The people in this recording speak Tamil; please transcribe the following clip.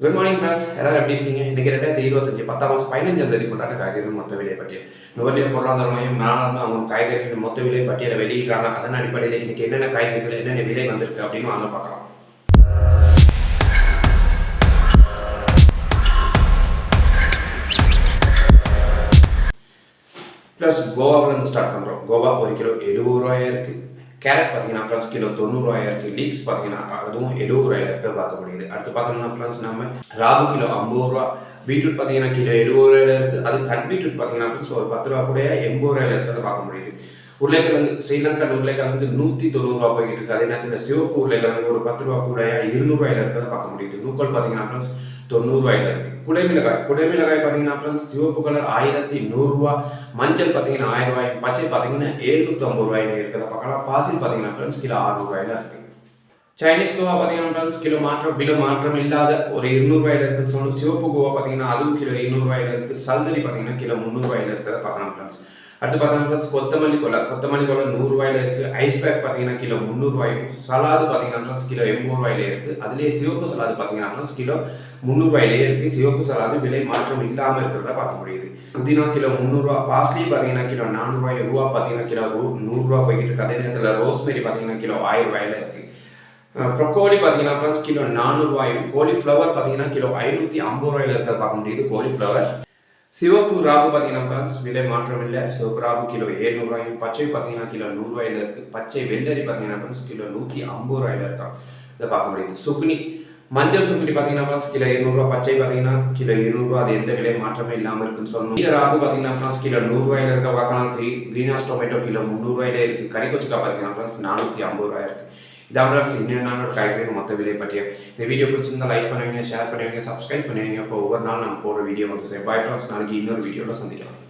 குட் மார்னிங் ஃப்ரெண்ட்ஸ் எல்லாரும் எப்படி இருக்கீங்க? இன்னைக்கு ரெண்டாயிரத்தி இருபத்தஞ்சு பத்தாம் மாதம் பதினஞ்சாம் தேதி கொண்டாட்ட காய்கறிகள் மொத்த விலை பட்டியல். நுகர்லிய பொருளாதார மையம் நாளாக அவங்க காய்கறிகள் மொத்த விலை பட்டியலை வெளியிடுறாங்க. அதன் அடிப்படையில் இன்னைக்கு என்னென்ன காய்கறிகள் என்னென்ன விலை வந்திருக்கு அப்படின்னு வாங்க பார்க்கலாம். ப்ளஸ் கோவாவிலேருந்து ஸ்டார்ட் பண்ணுறோம் கோவா ஒரு கிலோ எழுபது ரூபாயா இருக்குது கேரட் பார்த்தீங்கன்னா ப்ளஸ் கிலோ தொண்ணூறுவாயிரம் இருக்குது லீக்ஸ் பார்த்தீங்கன்னா அதுவும் எழுபது ரூபாயில இருக்க பார்க்க முடியுது அடுத்து பார்த்தோம்னா ப்ளஸ் நம்ம ராகு கிலோ ஐம்பது ரூபா. பீட்ரூட் பார்த்தீங்கன்னா கிலோ எழுபது ரூபாயில இருக்குது அது கட் பீட்ரூட் பார்த்தீங்கன்னா ஒரு பத்து ரூபா கூட எண்பது ரூபாயில இருக்கிறத பார்க்க முடியுது உருளைக்கிழங்கு ஸ்ரீலங்கா உருளைக்கிழங்கு நூற்றி தொண்ணூறுரூவா போய்கிட்டு இருக்கு. அதே நேரத்தில் சிவப்பு உருளைக்கிழங்கு ஒரு பத்து ரூபா கூட இருநூறுபாயில இருக்கிறத பார்க்க முடியுது. நூக்கல் பார்த்தீங்கன்னா ஃப்ரெண்ட்ஸ் தொண்ணூறுபாயில இருக்கு. குடைமிளகாய் குடைமிளகாய் பார்த்தீங்கன்னா ஃப்ரெண்ட்ஸ் சிவப்பு கலர் ஆயிரத்தி நூறுரூவா மஞ்சள் பார்த்தீங்கன்னா ஆயிரம் ரூபாய் பச்சை பார்த்தீங்கன்னா எழுநூத்தி ஐம்பது ரூபாயில இருக்கிறத பார்க்கலாம். பாசில் பார்த்தீங்கன்னா ஃப்ரெண்ட்ஸ் கிலோ ஆறுநூறுவாயில இருக்கு. சைனீஸ் கோவா பார்த்தீங்கன்னா ஃப்ரெண்ட்ஸ் கிலோ மாற்றம் விலை மாற்றம் இல்லாத ஒரு இருநூறுவாயில இருக்குன்னு சொல்லணும். சிவப்பு கோவா பார்த்தீங்கன்னா அதுவும் கிலோ இருநூறுவாயில இருக்கு. சல்தரி பார்த்தீங்கன்னா கிலோ முந்நூறுவாயில இருக்கிறத பார்க்கலாம் ஃப்ரெண்ட்ஸ் அடுத்து பார்த்தீங்கன்னா கொத்தமல்லி கொலை. கொத்தமல்லி கொலை நூறுரூவாயில் இருக்குது ஐஸ் பேக் பார்த்தீங்கன்னா கிலோ முந்நூறுவாயும் சலாது பார்த்தீங்கன்னா கிலோ எண்பது ரூபாயிலே இருக்குது அதுலேயே சிவப்பு சலாது பார்த்தீங்கன்னா கிலோ முந்நூறுவாயிலே இருக்குது சிவப்பு சலாது விலை மாற்றம் இல்லாமல் இருக்கிறத பார்க்க முடியுது. புதினா கிலோ முந்நூறுரூவா பாஸ்லி பார்த்தீங்கன்னா கிலோ நானூறுவாய் ரூபா பார்த்தீங்கன்னா கிலோ ரூ- நூறுரூவா போய்கிட்டு இருக்குது அதே நேரத்தில் ரோஸ்மெரி பார்த்தீங்கன்னா கிலோ ஆயிரம் ரூபாயில் இருக்குது ப்ரொக்கோலி பார்த்தீங்கன்னா ஃப்ரெண்ட்ஸ் கிலோ நானூறுரூவாயும் கோலிஃப்ளவர் பார்த்தீங்கன்னா கிலோ ஐநூற்றி ஐம்பது ரூபாயில இருக்கிறத பார்க்க முடியுது. கோலிஃப்ளவர் சிவப்பு ராகு பார்த்தீங்கன்னா ஃப்ரெண்ட்ஸ் விலை மாற்றம் இல்லை சிவப்பு ராகு கிலோ ஏழ்நூறுவாயும் பச்சை பார்த்தீங்கன்னா கிலோ நூறுரூவாயில இருக்கு. பச்சை வெள்ளரி பார்த்தீங்கன்னா ஃப்ரெண்ட்ஸ் கிலோ நூற்றி ஐம்பது ரூபாயில இருக்கான் இதை பார்க்க முடியுது. சுக்னி மஞ்சள் சுக்குனி பார்த்தீங்கன்னா ஃப்ரெண்ட்ஸ் கிலோ இருநூறுவா பச்சை பார்த்தீங்கன்னா கிலோ இருநூறுவா அது எந்த விலை மாற்றமே இல்லாமல் இருக்குன்னு சொல்லணும். நீல ராகு பார்த்தீங்கன்னா ஃப்ரெண்ட்ஸ் கிலோ நூறுரூவாயில இருக்க பார்க்கலாம். க்ரீ க்ரீன் டொமேட்டோ கிலோ முந்நூறுரூவாயிலே இருக்கு. கறிக்கொச்சிக்காய் பார்த்தீங்கன்னா நானூத்தி நானூற்றி ஐம்பது ரூபாய் இருக்கு. இதான் இன்னும் இன்னொரு காய்கறி மொத்த விலை பற்றிய இந்த வீடியோ பிடிச்சிருந்தா லைக் பண்ணுவீங்க ஷேர் பண்ணுவீங்க சப்ஸ்கிரைப் பண்ணுவீங்க இப்போ ஒவ்வொரு நாள் நம்ம போடுற வீடியோ வந்து பாய் ஃப்ரெண்ட்ஸ் நாளைக்கு இன்னொரு வீடியோவில் சந்திக்கலாம்